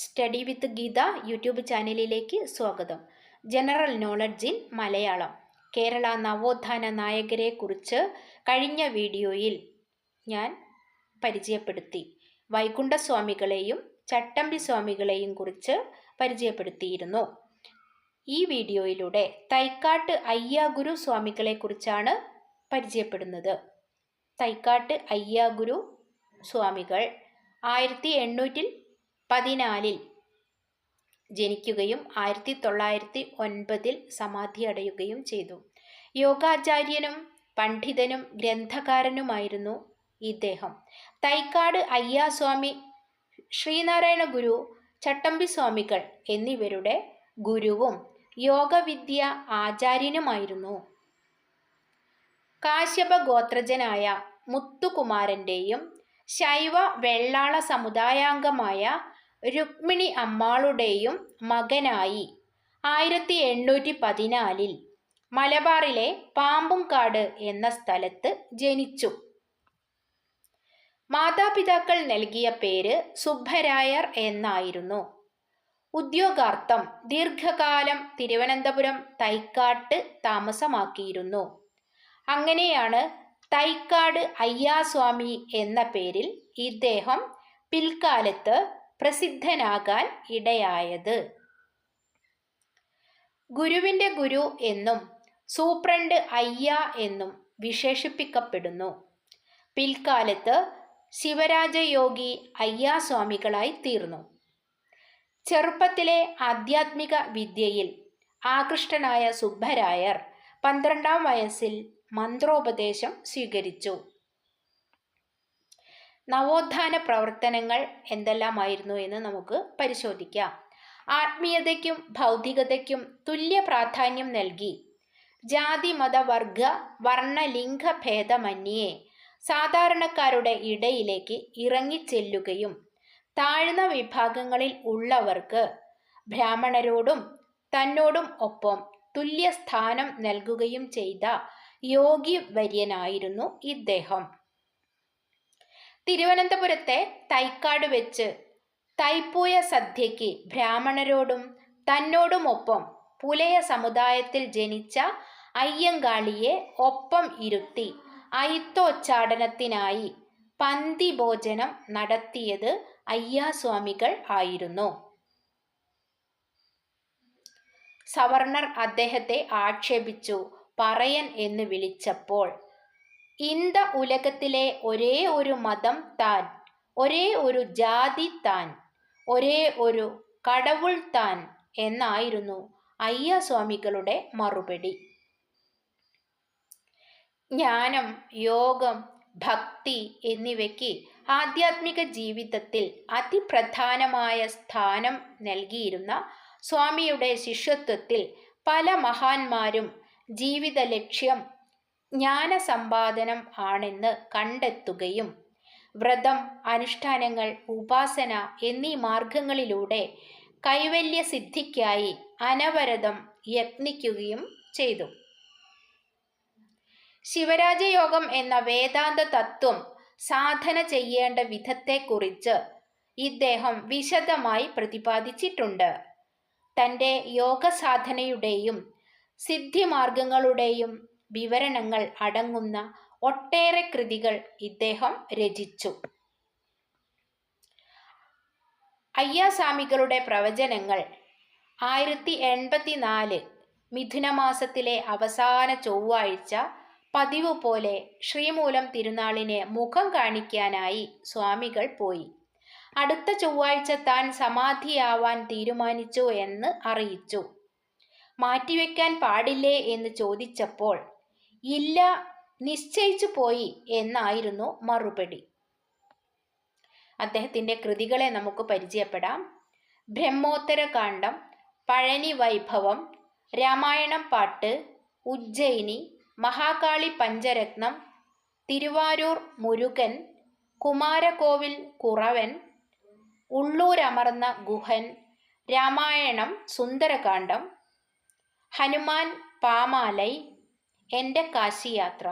Study വിത്ത് Geetha YouTube ചാനലിലേക്ക് സ്വാഗതം. General knowledge in Malayalam. Kerala നവോത്ഥാന നായകരെക്കുറിച്ച് കഴിഞ്ഞ വീഡിയോയിൽ ഞാൻ പരിചയപ്പെടുത്തി. വൈകുണ്ഠസ്വാമികളെയും ചട്ടമ്പി സ്വാമികളെയും കുറിച്ച് പരിചയപ്പെടുത്തിയിരുന്നു. ഈ വീഡിയോയിലൂടെ തൈക്കാട്ട് അയ്യാഗുരു സ്വാമികളെക്കുറിച്ചാണ് പരിചയപ്പെടുന്നത്. തൈക്കാട്ട് അയ്യാഗുരു സ്വാമികൾ ആയിരത്തി എണ്ണൂറ്റിൽ പതിനാലിൽ ജനിക്കുകയും ആയിരത്തി തൊള്ളായിരത്തി ഒൻപതിൽ സമാധി അടയുകയും ചെയ്തു. യോഗാചാര്യനും പണ്ഡിതനും ഗ്രന്ഥകാരനുമായിരുന്നു ഇദ്ദേഹം. തൈക്കാട് അയ്യാസ്വാമി ശ്രീനാരായണ ഗുരു ചട്ടമ്പി സ്വാമികൾ എന്നിവരുടെ ഗുരുവും യോഗവിദ്യ ആചാര്യനുമായിരുന്നു. കാശ്യപ ഗോത്രജനായ മുത്തുകുമാരന്റെയും ശൈവ വെള്ളാള സമുദായാംഗമായ രുക്മിണി അമ്മാളുടെയും മകനായി. ആയിരത്തി എണ്ണൂറ്റി പതിനാലിൽ മലബാറിലെ പാമ്പുംകാട് എന്ന സ്ഥലത്ത് ജനിച്ചു. മാതാപിതാക്കൾ നൽകിയ പേര് സുബ്ബരായർ എന്നായിരുന്നു. ഉദ്യോഗാർത്ഥം ദീർഘകാലം തിരുവനന്തപുരം തൈക്കാട്ട് താമസമാക്കിയിരുന്നു. അങ്ങനെയാണ് തൈക്കാട് അയ്യാസ്വാമി എന്ന പേരിൽ ഇദ്ദേഹം പിൽക്കാലത്ത് പ്രസിദ്ധനാകാൻ ഇടയായത്. ഗുരുവിന്റെ ഗുരു എന്നും സൂപ്രണ്ട് അയ്യ എന്നും വിശേഷിപ്പിക്കപ്പെടുന്നു. പിൽക്കാലത്ത് ശിവരാജയോഗി അയ്യാസ്വാമികളായി തീർന്നു. ചെറുപ്പത്തിലെ ആധ്യാത്മിക വിദ്യയിൽ ആകൃഷ്ടനായ സുബ്ബരായർ പന്ത്രണ്ടാം വയസ്സിൽ മന്ത്രോപദേശം സ്വീകരിച്ചു. നവോത്ഥാന പ്രവർത്തനങ്ങൾ എന്തെല്ലാമായിരുന്നു എന്ന് നമുക്ക് പരിശോധിക്കാം. ആത്മീയതയ്ക്കും ഭൗതികതയ്ക്കും തുല്യ പ്രാധാന്യം നൽകി. ജാതി മത വർഗ വർണ ലിംഗ ഭേദമന്യേ സാധാരണക്കാരുടെ ഇടയിലേക്ക് ഇറങ്ങിച്ചെല്ലുകയും താഴ്ന്ന വിഭാഗങ്ങളിൽ ഉള്ളവർക്ക് ബ്രാഹ്മണരോടും തന്നോടും ഒപ്പം തുല്യ സ്ഥാനം നൽകുകയും ചെയ്ത യോഗി വര്യനായിരുന്നു ഇദ്ദേഹം. തിരുവനന്തപുരത്തെ തൈക്കാട് വെച്ച് തൈപ്പൂയ സദ്യയ്ക്ക് ബ്രാഹ്മണരോടും തന്നോടുമൊപ്പം പുലയ സമുദായത്തിൽ ജനിച്ച അയ്യങ്കാളിയെ ഒപ്പം ഇരുത്തി അയിത്തോച്ചാടനത്തിനായി പന്തി ഭോജനം നടത്തിയത് അയ്യാസ്വാമികൾ ആയിരുന്നു. സവർണർ അദ്ദേഹത്തെ ആക്ഷേപിച്ചു പറയൻ എന്ന് വിളിച്ചപ്പോൾ ഇന്ത ഉലകത്തിലെ ഒരേ ഒരു മതം താൻ ഒരേ ഒരു ജാതി താൻ ഒരേ ഒരു കടവുൾ താൻ എന്നായിരുന്നു അയ്യസ്വാമികളുടെ മറുപടി. ജ്ഞാനം യോഗം ഭക്തി എന്നിവയ്ക്ക് ആധ്യാത്മിക ജീവിതത്തിൽ അതിപ്രധാനമായ സ്ഥാനം നൽകിയിരുന്ന സ്വാമിയുടെ ശിഷ്യത്വത്തിൽ പല മഹാന്മാരും ജീവിത ലക്ഷ്യം ജ്ഞാനസമ്പാദനം ആണെന്ന് കണ്ടെത്തുകയും വ്രതം അനുഷ്ഠാനങ്ങൾ ഉപാസന എന്നീ മാർഗങ്ങളിലൂടെ കൈവല്യ സിദ്ധിക്കായി അനവരതം യത്നിക്കുകയും ചെയ്തു. ശിവരാജയോഗം എന്ന വേദാന്ത തത്വം സാധന ചെയ്യേണ്ട വിധത്തെക്കുറിച്ച് ഇദ്ദേഹം വിശദമായി പ്രതിപാദിച്ചിട്ടുണ്ട്. തന്റെ യോഗ സാധനയുടെയും സിദ്ധിമാർഗങ്ങളുടെയും വിവരണങ്ങൾ അടങ്ങുന്ന ഒട്ടേറെ കൃതികൾ ഇദ്ദേഹം രചിച്ചു. അയ്യാസ്വാമികളുടെ പ്രവചനങ്ങൾ ആയിരത്തി എൺപത്തിനാല് മിഥുനമാസത്തിലെ അവസാന ചൊവ്വാഴ്ച പതിവ് പോലെ ശ്രീമൂലം തിരുനാളിനെ മുഖം കാണിക്കാനായി സ്വാമികൾ പോയി. അടുത്ത ചൊവ്വാഴ്ച താൻ സമാധിയാവാൻ തീരുമാനിച്ചു എന്ന് അറിയിച്ചു. മാറ്റിവെക്കാൻ പാടില്ലേ എന്ന് ചോദിച്ചപ്പോൾ ഇല്ല നിശ്ചയിച്ചു പോയി എന്നായിരുന്നു മറുപടി. അദ്ദേഹത്തിന്റെ കൃതികളെ നമുക്ക് പരിചയപ്പെടാം. ബ്രഹ്മോത്തര കാണ്ഡം പഴനി വൈഭവം രാമായണം പാട്ട് ഉജ്ജയിനി മഹാകാളി പഞ്ചരത്നം തിരുവാരൂർ മുരുകൻ കുമാരകോവിൽ കുറവൻ ഉള്ളൂരമർന്ന ഗുഹൻ രാമായണം സുന്ദരകാന്ഡം ഹനുമാൻ പാമാലൈ എന്റെ കാശിയാത്ര